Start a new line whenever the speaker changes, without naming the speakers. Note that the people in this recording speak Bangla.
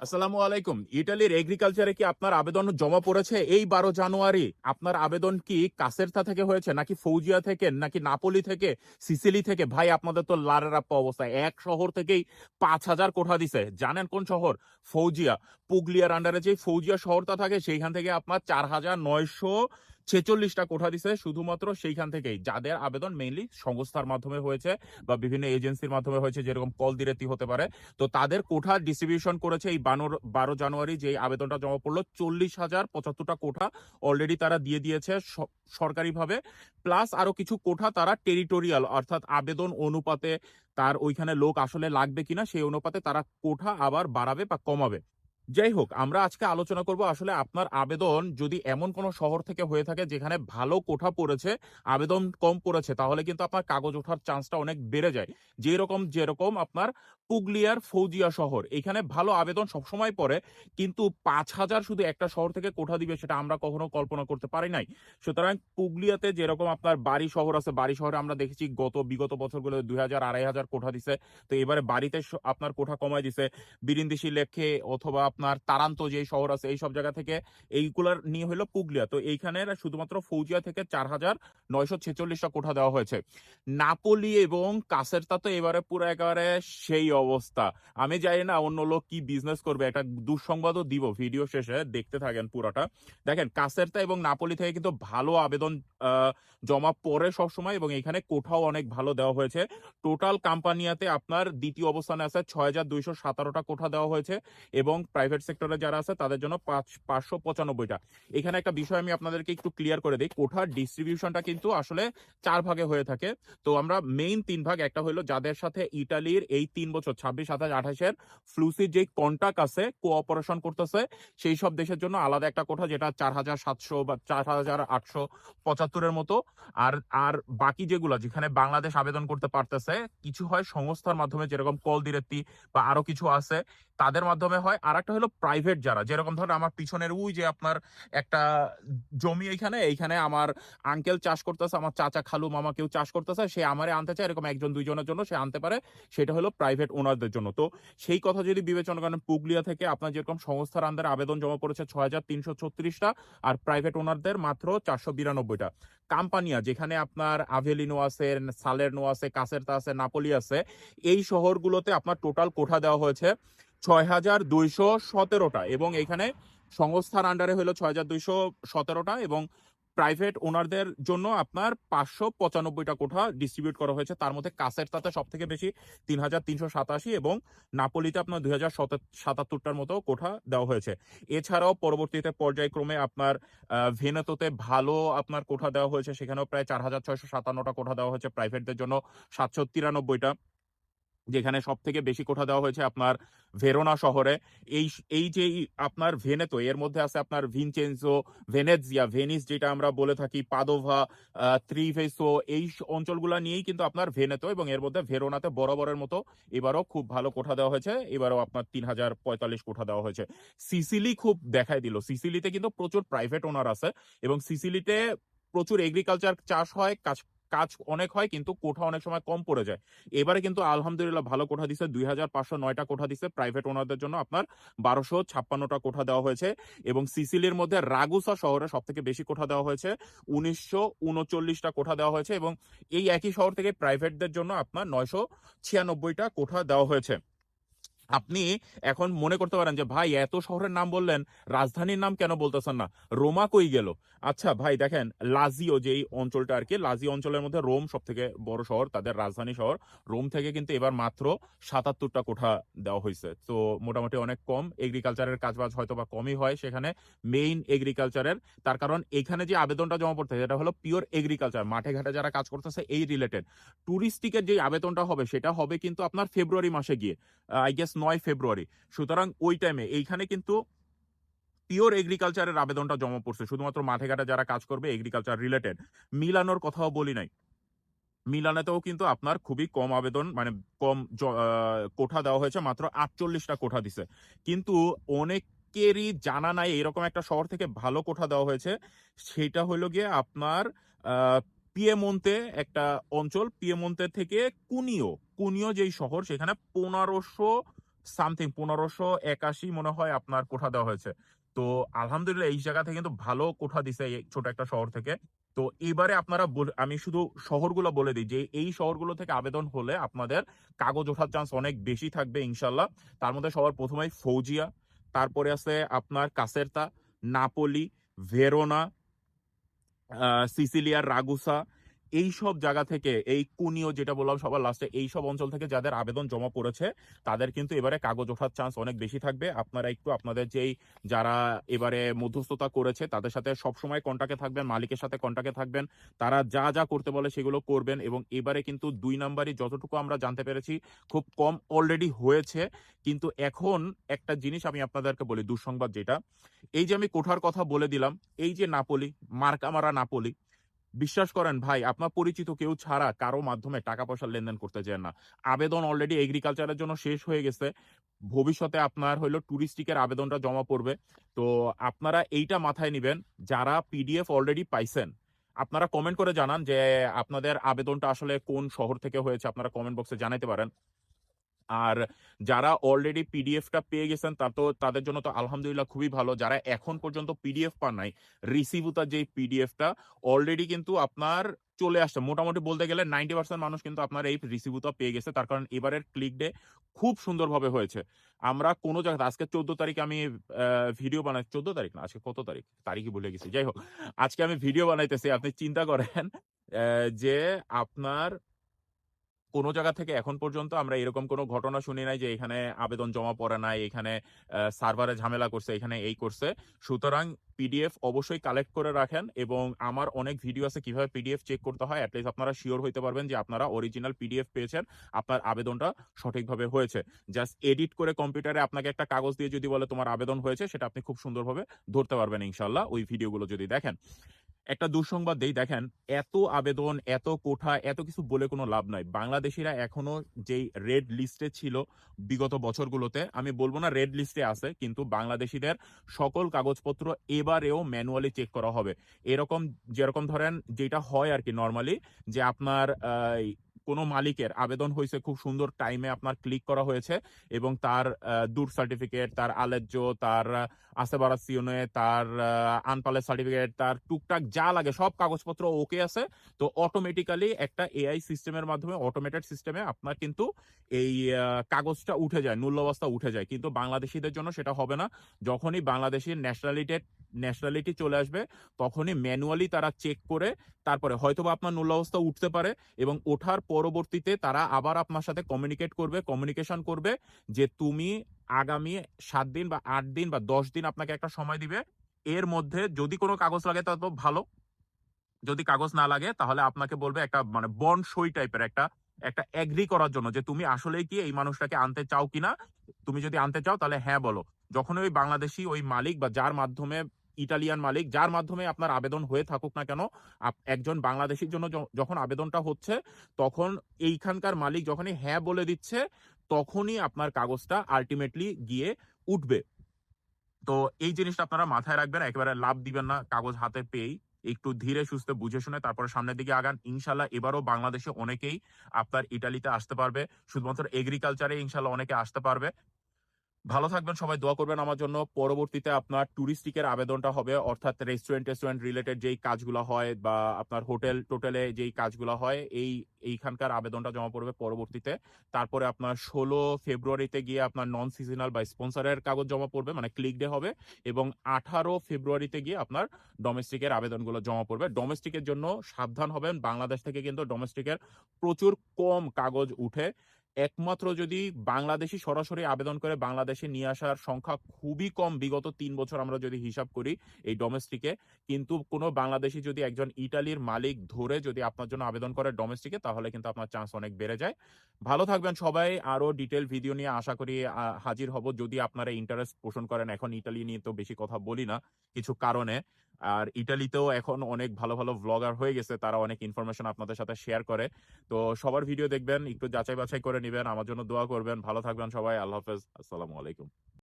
আসসালামু আলাইকুম ইটালির এগ্রিকালচারে কি আপনার আবেদন জমা পড়েছে? এই বারো জানুয়ারি আপনার আবেদন কি কাসেরতা থেকে হয়েছে, নাকি ফৌজিয়া থেকে, নাকি নাপোলি থেকে, সিসিলি থেকে? ভাই, আপনাদের তো লারেরাপ্পা অবস্থা। এক শহর থেকেই পাঁচ হাজার কোঠা দিছে। জানেন কোন শহর? ফৌজিয়া। পুগলিয়ার আন্ডারে যে ফৌজিয়া শহরটা থাকে, সেইখান থেকে আপনার চার হাজার নয়শো ছেচল্লিশটা কোঠা দিছে শুধুমাত্র সেইখান থেকেই। যাদের আবেদন মেইনলি সংস্থার মাধ্যমে হয়েছে বা বিভিন্ন এজেন্সির মাধ্যমে হয়েছে, যেরকম কল দিরেতি হতে পারে। তো তাদের কোঠা ডিস্ট্রিবিউশন করেছে এই বানোর বারো জানুয়ারি যে আবেদনটা জমা পড়ল, চল্লিশ হাজার পঁচাত্তরটা কোঠা অলরেডি তারা দিয়ে দিয়েছে সরকারিভাবে। প্লাস আরও কিছু কোঠা তারা টেরিটোরিয়াল অর্থাৎ আবেদন অনুপাতে তার ওইখানে লোক আসলে লাগবে কিনা সেই অনুপাতে তারা কোঠা আবার বাড়াবে বা কমাবে। যাই হোক আমরা আজকে আলোচনা করব আসলে আপনার আবেদন যদি এমন কোনো শহর থেকে হয়ে থাকে যেখানে ভালো কোঠা পড়েছে, আবেদন কম পড়েছে, তাহলে কিন্তু আপনার কাগজ ওঠার চান্সটা অনেক বেড়ে যায়। যেরকম যেরকম আপনার পুগলিয়ার ফৌজিয়া শহর, এখানে ভালো আবেদন সবসময় পড়ে, কিন্তু পাঁচ হাজার শুধু একটা শহর থেকে কোঠা দিবে সেটা আমরা কখনো কল্পনা করতে পারি নাই। সুতরাং পুগলিয়াতে যেরকম আপনার বাড়ি শহর আছে, বাড়ি শহরে আমরা দেখেছি গত, বিগত বছরগুলো দুই হাজার, আড়াই হাজার কোঠা দিছে, তো এবারে বাড়িতে আপনার কোঠা কমায় দিছে। বিরিন্দিসি লেখে অথবা আপনার তারান্ত যে শহর আছে এই সব জায়গা থেকে এইগুলার নিয়ে হলো পুগলিয়া। তো এইখানে শুধুমাত্র ফৌজিয়া থেকে চার হাজার নয়শো ছেচল্লিশটা কোঠা দেওয়া হয়েছে। নাপোলি এবং কাসেরতা তো এবারে পুরো একেবারে সেই অবস্থা। আমি জানি না অন্য লোক কি বিজনেস করবে, একটা দুঃসংবাদও দিব ভিডিও শেষে, দেখতে থাকেন পুরাটা। দেখেন, কাসেরতা এবং নাপোলি থেকে কিন্তু ভালো আবেদন জমা পড়ে সবসময় এবং এখানে কোঠাও অনেক ভালো দেওয়া হয়েছে। টোটাল কাম্পানিয়াতে আপনার দ্বিতীয় অবস্থানে আছে ছয় হাজার দুইশো সতেরোটা কোঠা দেওয়া হয়েছে এবং প্রাইভেট সেক্টরে যারা আছে, তাদের জন্য পাঁচ, পাঁচশো পঁচানব্বইটা। এখানে একটা বিষয় আমি আপনাদেরকে একটু ক্লিয়ার করে দিই। কোঠার ডিস্ট্রিবিউশনটা কিন্তু আসলে চার ভাগে হয়ে থাকে। তো আমরা মেইন তিন ভাগ, একটা হলো যাদের সাথে ইটালির এই তিন বছর, ছাব্বিশ সাতাশ আঠাশের ফ্লুসির যে কন্ট্যাক্ট আছে কোঅপারেশন করতেছে, সেই সব দেশের জন্য আলাদা একটা কোঠা, যেটা চার হাজার সাতশো বা চার হাজার আটশো পঁচাত্তরের মতো। আর আর বাকি যেগুলো, যেখানে বাংলাদেশ আবেদন করতে পারতেছে, কিছু হয় সংস্থার মাধ্যমে, যেরকম কল দিরেত্তি বা আরও কিছু আছে, তাদের মাধ্যমে হয়। আর একটা হলো প্রাইভেট যারা। যেরকম ধরেন আমার পিছনের ওই যে আপনার একটা জমি এইখানে এইখানে আমার আঙ্কেল চাষ করতেছে, আমার চাচা খালু মামা কেউ চাষ করতেছে, সে আমারে আনতে চায়, এরকম একজন দুইজনের জন্য সে আনতে পারে, সেটা হলো প্রাইভেট ওনারদের জন্য। তো সেই কথা যদি বিবেচনা করেন পুগলিয়া থেকে আপনার যেরকম সংস্থার আন্ডারে আবেদন জমা পড়েছে ছয় হাজার তিনশো ছত্রিশটা, আর প্রাইভেট ওনারদের মাত্র চারশো বিরানব্বইটা। কাম্পানিয়া, যেখানে আপনার আভেলিনো আছে সালেরনো আছে কাসেরতা আছে, নাপোলি আছে, এই শহরগুলোতে আপনার টোটাল কোঠা দেওয়া হয়েছে ছয় হাজার দুইশো সতেরোটা এবং এখানে সংস্থার আন্ডারে হলো ছয় হাজার দুইশো সতেরোটা এবং প্রাইভেট ওনারদের জন্য আপনার পাঁচশো পঁচানব্বইটা কোঠা ডিস্ট্রিবিউট করা হয়েছে। তার মধ্যে কাসের তাতে সব থেকে বেশি তিন হাজার তিনশো সাতাশি এবং নাপোলিতে আপনার দুই হাজার সাতাত্তরটার মতো কোঠা দেওয়া হয়েছে। এছাড়াও পরবর্তীতে পর্যায়ক্রমে আপনার ভেনেতোতে ভালো আপনার কোঠা দেওয়া হয়েছে। সেখানেও প্রায় চার হাজার ছয়শো সাতান্নটা কোঠা দেওয়া হয়েছে। প্রাইভেটদের জন্য সাতশো তিরানব্বইটা। যেখানে সব থেকে বেশি কোঠা দেওয়া হয়েছে আপনার ভেরোনা শহরে। এই এই যে আপনার ভেনেতো, এর মধ্যে আছে আপনার ভিনচেন্সো ভেনেজিয়া, ভেনিস যেটা আমরা বলে থাকি, পাদোভা ত্রিভেসো, এই অঞ্চলগুলো নিয়েই কিন্তু আপনার ভেনেতো এবং এর মধ্যে ভেরোনাতে বরাবরের মতো এবারও খুব ভালো কোঠা দেওয়া হয়েছে। এবারও আপনার তিন হাজার পঁয়তাল্লিশ কোঠা দেওয়া হয়েছে। সিসিলি খুব দেখাই দিল। সিসিলিতে কিন্তু প্রচুর প্রাইভেট ওনার আছে এবং সিসিলিতে প্রচুর এগ্রিকালচার চাষ হয় কাজ অনেক হয় কিন্তু কোঠা অনেক সময় কম পড়ে যায়। এবারে কিন্তু আলহামদুলিল্লাহ ভালো কোঠা দিছে, দুই হাজার পাঁচশো নয়টা কোঠা দিছে। প্রাইভেট ওনারদের জন্য আপনার বারোশো ছাপ্পান্নটা কোঠা দেওয়া হয়েছে এবং সিসিলির মধ্যে রাগুসা শহরে সব থেকে বেশি কোঠা দেওয়া হয়েছে, উনিশশো উনচল্লিশটা কোঠা দেওয়া হয়েছে এবং এই একই শহর থেকে প্রাইভেটদের জন্য আপনার নয়শো ছিয়ানব্বইটা কোঠা দেওয়া হয়েছে। আপনি এখন মনে করতে পারেন যে, ভাই, এত শহরের নাম বললেন, রাজধানীর নাম কেন বলতেছেন না? রোমা কই গেল? আচ্ছা ভাই, দেখেন, লাজিও যেই অঞ্চলটা আর কি লাজিও অঞ্চলের মধ্যে রোম সব থেকে বড় শহর, তাদের রাজধানী শহর। রোম থেকে কিন্তু এবার মাত্র সাতাত্তরটা কোঠা দেওয়া হয়েছে। তো মোটামুটি অনেক কম। এগ্রিকালচারের কাজবাজ হয়তো বা কমই হয় সেখানে। মেইন এগ্রিকালচারের, তার কারণ এখানে যে আবেদনটা জমা পড়তে সেটা হলো পিওর এগ্রিকালচার, মাঠে ঘাটে যারা কাজ করতেছে, এই রিলেটেড। টুরিস্টিকের যে আবেদনটা হবে, সেটা হবে কিন্তু আপনার ফেব্রুয়ারি মাসে গিয়ে। আই গেস নয় ফেব্রুয়ারি। সুতরাং ওই টাইমে এইখানে কিন্তু পিওর এগ্রিকালচারের আবেদনটা জমা পড়ছে। শুধুমাত্র মাঠে ঘাটে যারা কাজ করবে এগ্রিকালচার রিলেটেড মিলানোর কথাও বলি নাই। মিলানেতেও কিন্তু আপনার খুবই কম আবেদন মানে কম কোঠা দেওয়া হয়েছে, মাত্র আটচল্লিশটা কোঠা দিছে। কিন্তু অনেকেরই জানা নাই, এরকম একটা শহর থেকে ভালো কোঠা দেওয়া হয়েছে, সেটা হলো গিয়ে আপনার পিএমন্তে একটা অঞ্চল, পিয়েমন্তে থেকে কুনিও। কুনিও যেই শহর, সেখানে পনেরোশো সামথিং পনেরোশো একাশি মনে হয় আপনার কোঠা দেওয়া হয়েছে। তো আলহামদুলিল্লাহ এই জায়গা থেকে কিন্তু ভালো কোঠা দিছে এই ছোট একটা শহর থেকে। তো এবারে আপনারা আমি শুধু শহরগুলো বলে দিই, যে এই শহরগুলো থেকে আবেদন হলে আপনাদের কাগজ ওঠার চান্স অনেক বেশি থাকবে ইনশাল্লাহ তার মধ্যে সবার প্রথমেই ফৌজিয়া, তারপরে আছে আপনার কাসেরতা, নাপোলি, ভেরোনা সিসিলিয়ার, রাগুসা এই সব জায়গা থেকে, এই কুনিও যেটা বললাম সবার লাস্টে এই সব অঞ্চল থেকে যাদের আবেদন জমা পড়েছে, তাদের কিন্তু এবারে কাগজ ওঠার চান্স অনেক বেশি থাকবে। আপনারা একটু আপনাদের যেই যারা এবারে মধ্যস্থতা করেছে, তাদের সাথে সবসময় কন্টাক্টে থাকবেন, মালিকের সাথে কন্টাক্টে থাকবেন। তারা যা যা করতে বলে সেগুলো করবেন এবং এবারে কিন্তু দুই নাম্বারই যতটুকু আমরা জানতে পেরেছি, খুব কম অলরেডি হয়েছে। কিন্তু এখন একটা জিনিস আমি আপনাদেরকে বলি, দুঃসংবাদ যেটা, এই যে আমি কোঠার কথা বলে দিলাম, এই যে নাপোলি, মার্কামারা নাপোলি বিশ্বাস করেন, ভাই, আপনার পরিচিত কেউ ছাড়া কারও মাধ্যমে টাকা পয়সার লেনদেন করতে চান না। আবেদন অলরেডি এগ্রিকালচারের জন্য শেষ হয়ে গেছে। ভবিষ্যতে আপনার হইল টুরিস্টিকের আবেদনটা জমা পড়বে। তো আপনারা এইটা মাথায় নেবেন, যারা পিডিএফ অলরেডি পাইছেন, আপনারা কমেন্ট করে জানান যে আপনাদের আবেদনটা আসলে কোন শহর থেকে হয়েছে, আপনারা কমেন্ট বক্সে জানাতে পারেন। আর যারা অলরেডি পিডিএফটা পেয়ে গেছেন, তা তো, তাদের জন্য তো আলহামদুলিল্লাহ খুবই ভালো। যারা এখন পর্যন্ত পিডিএফ পান নাই রিসিভুতার যে পিডিএফটা অলরেডি কিন্তু আপনার চলে আসছে। মোটামুটি বলতে গেলে নাইনটি পার্সেন্ট মানুষ কিন্তু আপনার এই রিসিভুতা পেয়ে গেছে। তার কারণ এবারের ক্লিক ডে খুব সুন্দরভাবে হয়েছে। আমরা কোনো জায়গাতে, আজকে চোদ্দ তারিখে আমি ভিডিও বানাই, চোদ্দ তারিখ না, আজকে কত তারিখ? তারিখই ভুলে গেছি। যাই হোক, আজকে আমি ভিডিও বানাইতেছি। আপনি চিন্তা করেন যে আপনার কোনো জায়গা থেকে এখন পর্যন্ত আমরা এরকম কোনো ঘটনা শুনি নাই যে এখানে আবেদন জমা পড়ে নাই, এখানে সার্ভারে ঝামেলা করছে, এখানে এই করছে। সুতরাং পিডিএফ অবশ্যই কালেক্ট করে রাখেন এবং আমার অনেক ভিডিও আছে কীভাবে পিডিএফ চেক করতে হয়। অ্যাটলিস্ট আপনারা শিওর হইতে পারবেন যে আপনারা অরিজিনাল পিডিএফ পেয়েছেন, আপনার আবেদনটা সঠিকভাবে হয়েছে। জাস্ট এডিট করে কম্পিউটারে আপনাকে একটা কাগজ দিয়ে যদি বলে তোমার আবেদন হয়েছে, সেটা আপনি খুব সুন্দরভাবে ধরতে পারবেন ইনশাল্লাহ ওই ভিডিওগুলো যদি দেখেন। একটা দুঃসংবাদ দেই, দেখেন, এত আবেদন, এত কোঠা, এত কিছু বলে কোনো লাভ নাই। বাংলাদেশিরা এখনও যেই রেড লিস্টে ছিল বিগত বছরগুলোতে, আমি বলব না রেড লিস্টে আছে, কিন্তু বাংলাদেশিদের সকল কাগজপত্র এবারেও ম্যানুয়ালি চেক করা হবে। এরকম, যেরকম ধরেন, যেটা হয় আর কি নর্মালি, যে আপনার কোনো মালিকের আবেদন হয়েছে, খুব সুন্দর টাইমে আপনার ক্লিক করা হয়েছে এবং তার দূর সার্টিফিকেট তার আলেজ্য, তার আসেবারাসিওনে তার আনপালের সার্টিফিকেট তার টুকটাক যা লাগে সব কাগজপত্র ওকে আছে। তো অটোমেটিক্যালি একটা এআই সিস্টেমের মাধ্যমে অটোমেটেড সিস্টেমে আপনার কিন্তু এই কাগজটা উঠে যায়, মূল্যবস্থা উঠে যায়। কিন্তু বাংলাদেশিদের জন্য সেটা হবে না। যখনই বাংলাদেশের ন্যাশনালিটি ন্যাশনালিটি চলে আসবে, তখনই ম্যানুয়ালি তারা চেক করে তারপরে হয়তোবা আপনার মূল্যাবস্থা উঠতে পারে এবং ওঠার পরবর্তীতে তারা আবার আপনার সাথে কমিউনিকেট করবে কমিউনিকেশন করবে যে তুমি আগামী সাত দিন বা আট দিন বা দশ দিন আপনাকে একটা সময় দিবে। এর মধ্যে যদি কোনো কাগজ লাগে তা তো ভালো। যদি কাগজ না লাগে তাহলে আপনাকে বলবে একটা মানে বন্ড সই টাইপের একটা একটা এগ্রি করার জন্য যে তুমি আসলেই কি এই মানুষটাকে আনতে চাও কিনা। তুমি যদি আনতে চাও তাহলে হ্যাঁ বলো। যখন ওই বাংলাদেশি ওই মালিক বা যার মাধ্যমে ইটালিয়ান মালিক, যার মাধ্যমে আপনার আবেদন হয়ে থাকুক না কেন একজন বাংলাদেশির জন্য যখন আবেদনটা হচ্ছে, তখন এইখানকার মালিক যখনই হ্যাঁ বলে দিচ্ছে, তখনই আপনার কাগজটা আলটিমেটলি গিয়ে উঠবে। তো এই জিনিসটা আপনারা মাথায় রাখবেন, একেবারে লাভ দিবেন না কাগজ হাতে পেয়েই। একটু ধীরে সুস্থে বুঝে শুনে, তারপরে সামনের দিকে আগান। ইনশাল্লাহ এবারও বাংলাদেশে অনেকেই আপনার ইটালিতে আসতে পারবে। শুধুমাত্র এগ্রিকালচারে ইনশাল্লাহ অনেকে আসতে পারবে। ভালো থাকবেন, সবাই দোয়া করবেন আমার জন্য। পরবর্তীতে আপনার টুরিস্টিকের আবেদনটা হবে, অর্থাৎ রেস্টুরেন্ট টেস্টুরেন্ট রিলেটেড যেই কাজগুলো হয় বা আপনার হোটেল টোটেলে যেই কাজগুলো হয়, এই, এইখানকার আবেদনটা জমা পড়বে পরবর্তীতে। তারপরে আপনার ষোলো ফেব্রুয়ারিতে গিয়ে আপনার নন সিজনাল বা স্পন্সরের কাগজ জমা পড়বে মানে ক্লিক ডে হবে, এবং আঠারো ফেব্রুয়ারিতে গিয়ে আপনার ডোমেস্টিকের আবেদনগুলো জমা পড়বে। ডোমেস্টিকের জন্য সাবধান হবেন, বাংলাদেশ থেকে কিন্তু ডোমেস্টিকের প্রচুর কম কাগজ উঠে। একমাত্র যদি বাংলাদেশি সরাসরি আবেদন করে বাংলাদেশে নিয়ে আসার সংখ্যা খুবই কম, বিগত তিন বছর আমরা যদি হিসাব করি এই ডোমেস্টিকে কিন্তু কোনো বাংলাদেশি যদি একজন ইটালির মালিক ধরে যদি আপনার জন্য আবেদন করে ডোমেস্টিকে তাহলে কিন্তু আপনার চান্স অনেক বেড়ে যায়। ভালো থাকবেন সবাই, আরও ডিটেল ভিডিও নিয়ে আশা করি হাজির হব। যদি আপনারা ইন্টারেস্ট পোষণ করেন, এখন ইটালি নিয়ে তো বেশি কথা বলি না, কিছু কারণে। আর ইটালিতেও এখন অনেক ভালো ভালো ব্লগার হয়ে গেছে, তারা অনেক ইনফরমেশন আপনাদের সাথে শেয়ার করে। তো সবার ভিডিও দেখবেন, একটু যাচাই বাছাই করে নেবেন, আমার জন্য দোয়া করবেন। ভালো থাকবেন সবাই, আল্লাহ হাফেজ, আসসালামু আলাইকুম।